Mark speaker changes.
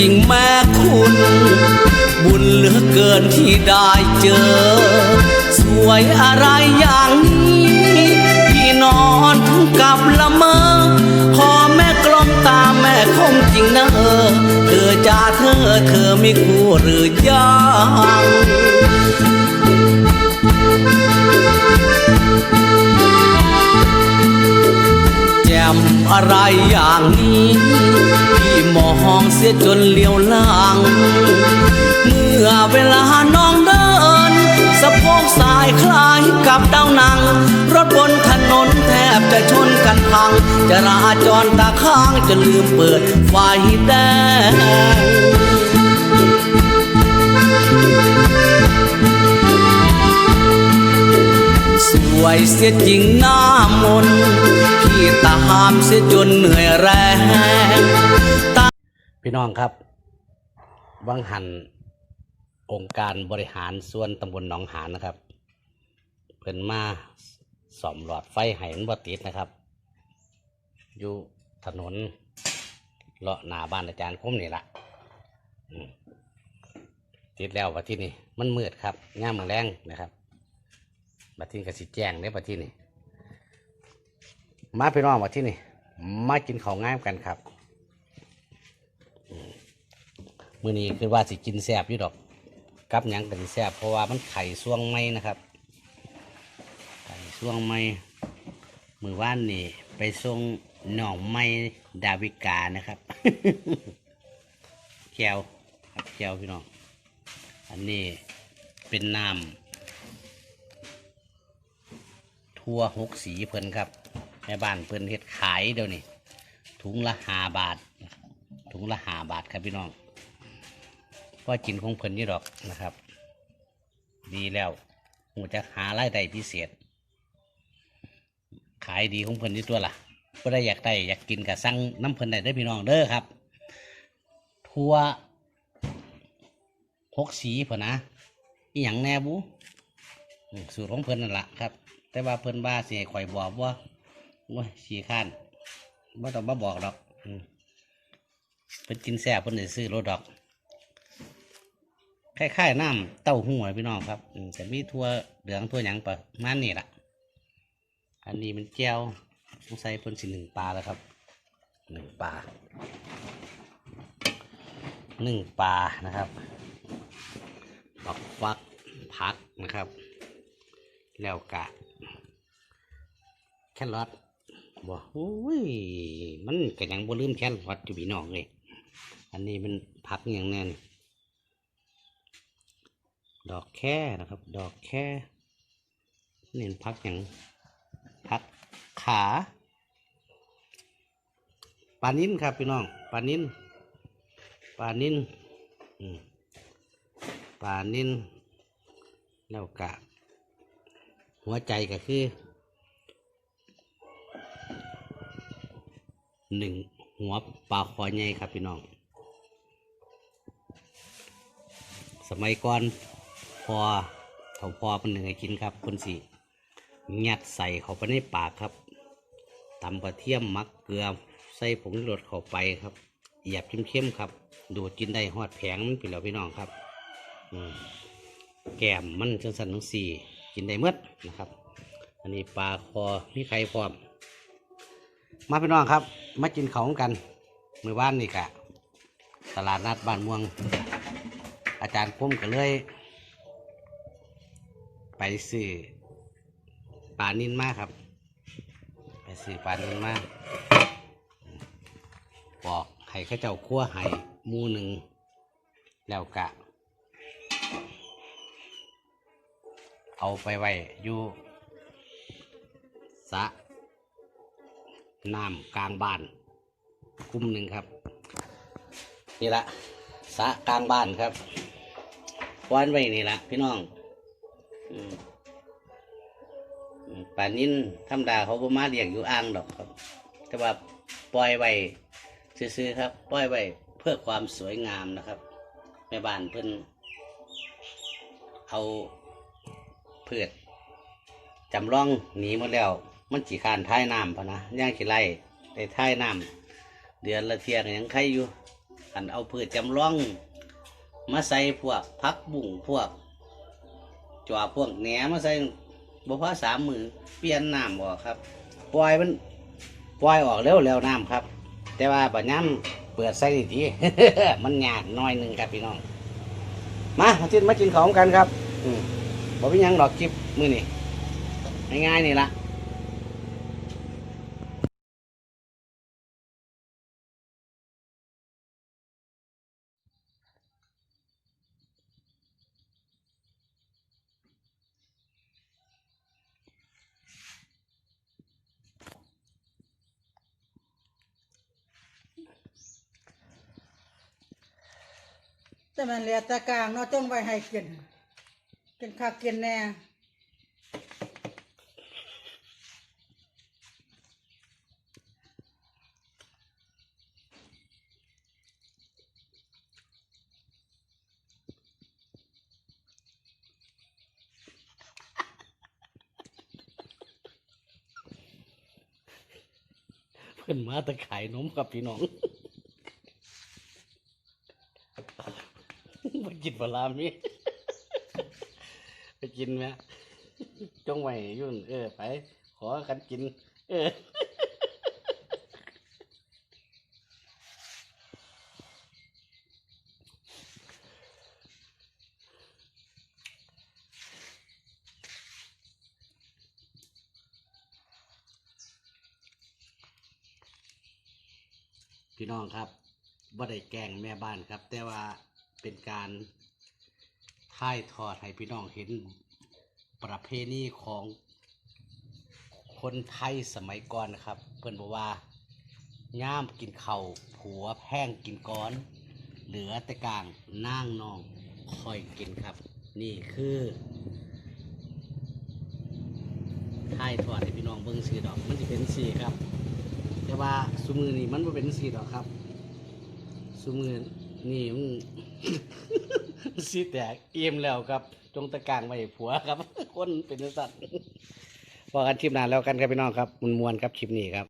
Speaker 1: ริงแม่คุณ บุญเหลือเกินที่ได้เจอ สวยอะไรอย่างนี้พี่นอนกับละเมอพอแม่กลมตาแม่คงจริงนะเออเธอจ้าเธอเธอไม่คู่หรือยังแจ่มอะไรอย่างนี้ มองเสียจนเลี้ยวหลังเมื่อเวลาน้องเดิน สะโพกสายคล้ายกับดาวนัง รถบนถนนแทบจะชนกันพังจราจรตาข้างจะลืมเปิดไฟแดงสวยเสียจริงหน้ามนพี่ตามเสียจนเหนื่อยแรง พี่น้องครับ วังหันองค์การบริหารส่วนตำบลหนองหานนะครับ เพิ่นมาสอมหลอดไฟให้มันบ่ติดนะครับ อยู่ถนนเลาะหน้าบ้านอาจารย์คมนี่ละติดแล้วว่าที่นี่มันมืดครับง่ามมือแรงนะครับบัดที่นี่ก็สิแจ้งเด้บัดที่นี่มาพี่น้องบัดที่นี่มากินข้าวง่ายกันครับอืม มื้อนี้คือว่าสิกินแซ่บอยู่ดอกกับหยังกันแซ่บเพราะว่ามันไข่ช่วงไม้นะครับ ไข่ช่วงไม้มือว่านนี่ไปส่งหน่องไม้ดาวิกานะครับแก้วครับแก้วพี่น้องอันนี้เป็นน้ำทั่วหกสีเพิ่นครับแม่บ้านเพิ่นเฮ็ดขายเดี๋ยวนี้ถุงละหาบาท ถุงละหาบาทครับพี่น้อง ก็กินของเพิ่นนี่ดอกนะครับ ดีแล้วหูจะหารายได้พิเศษ ขายดีของเพิ่นนี่ตัวล่ะก็ได้อยากได้อยากกินกับสั่งน้ำเพิ่นได้เด้พี่น้องเด้อครับ ทั่วหกสีเพิ่นนะอีหยังแน่บุสูตรของเพิ่นนั่นแหละครับ แต่ว่าเพิ่นบ้าเสิให้ข่อยบอกว่าว่าขี้ข้านว่าต้องมาบอกดอกเพิ่นกินแซ่บเพิ่นได้ซื้อรถดอก คล้ายๆน้ำเต้าหู้นะพี่น้องครับอืมแต่มีทั่วเหลืองทั่วหยังประมาณนี้ละอันนี้มันแก้วสงสัยเพิ่นสิหนึ่งปลาแล้วครับหนึ่งปลาหนึ่งปลานะครับบักฟักพักนะครับ แล้วกะ แครอทบ่โอ้ย มันก็ยังบ่ลืมแครอทอยู่พี่น้องเลย อันนี้มันผักอย่างแน่น ดอกแค่นะครับ ดอกแค่เนี่มันผักอย่างผักขาปลานิ้นครับพี่น้องปลานิ้นปลานิ้นปลานิ้นแล้วกะ หัวใจก็คือหนึ่งหัวปลาคอใหญ่ครับพี่น้อง สมัยก่อน พอเถ่าพอเป็นหนึ่งให้กินครับคนสิยัดใส่เข้าไปในปากครับตำกระเทียมมักเกลือใส่ผงรสเข้าไปครับเหยียบเข้มๆครับ ดูดกินได้หอดแผงมันไปแล้วพี่น้องครับแก้มมันจังสันทั้งสี่กินได้เมดนะครับ อันนี้ปลาคอมีไข่พร้อม มาพี่น้องครับ มากินของกันมือบ้านนี่กะตลาดนัดบ้านม่วง อาจารย์คมก็เลย ไปซื้อปลานินมากครับ ไปซื้อปลานินมากบอกให้ข้าเจ้าคั่วให้มูหนึ่งแล้วกะ เอาไปไว้อยู่สะน้ำกลางบ้าน คุ้มหนึ่งครับ นี่ละสะกลางบ้านครับวานไว้นี่ละพี่น้อง ป่านนี้ธรรมดาเขาบ่มาเลี้ยงอยู่อ่างดอกครับ แต่ว่าปล่อยไว้ซื้อๆครับ ปล่อยไว้เพื่อความสวยงามนะครับแม่บ้านเพิ่นเอาเพืชจำลองหนีหมดแล้ว มันจีคานท้ายน้ำพะนะย่างขี้ไล่ได้ท้ายน้ำเดือนละเทียกยังไข่อยู่อันเอาเพืชจำลอง มาใส่พวกพักบุ่งพวก จอบพวกแหนมาใส่บ่พอสามมือเปลี่ยนน้ำบ่ครับ ปล่อยมันปล่อยออกเร็วแล้วน้ำครับ แต่ว่าปัญญาเปิดใส่ดีๆมันยากน้อยหนึ่งครับพี่น้อง มามากินมากินของกันครับ อืมบ่เป็นหยังหลอกคลิปมือนี่ง่ายๆนี่ละ
Speaker 2: แต่มันเหลือตะกลางเนาะต้องไว้ให้กินกินข้าวกินแน่
Speaker 1: เพิ่นมาตะขายนมครับพี่น้อง มา กินปลาลามีไปกินไหมจงไว้ยุ่น เออ ไป ขอกันกิน เออพี่น้องครับบ่ได้แกงแม่บ้านครับ แต่ว่า เป็นการถ่ายทอดให้พี่น้องเห็นประเพณีของคนไทยสมัยก่อนนะครับ เพื่อนบอกว่าย่ามกินเข่าผัวแพงกินก้อน เหลือแต่กลางนั่งนองคอยกินครับ นี่คือถ่ายทอดให้พี่น้องเบิ่งสีดอก มันจะเป็นสีครับ แต่ว่าสุมือนี่มันไม่เป็นสีดอกครับสุมือนี่มัน สีแตกเอี่ยมแล้วครับ จงตะกางไว้ให้ผัวครับ คนเป็นสัตว์พอกันทิปนานแล้วกันครับพี่น้องครับมันมวนๆครับคลิปนี้ครับ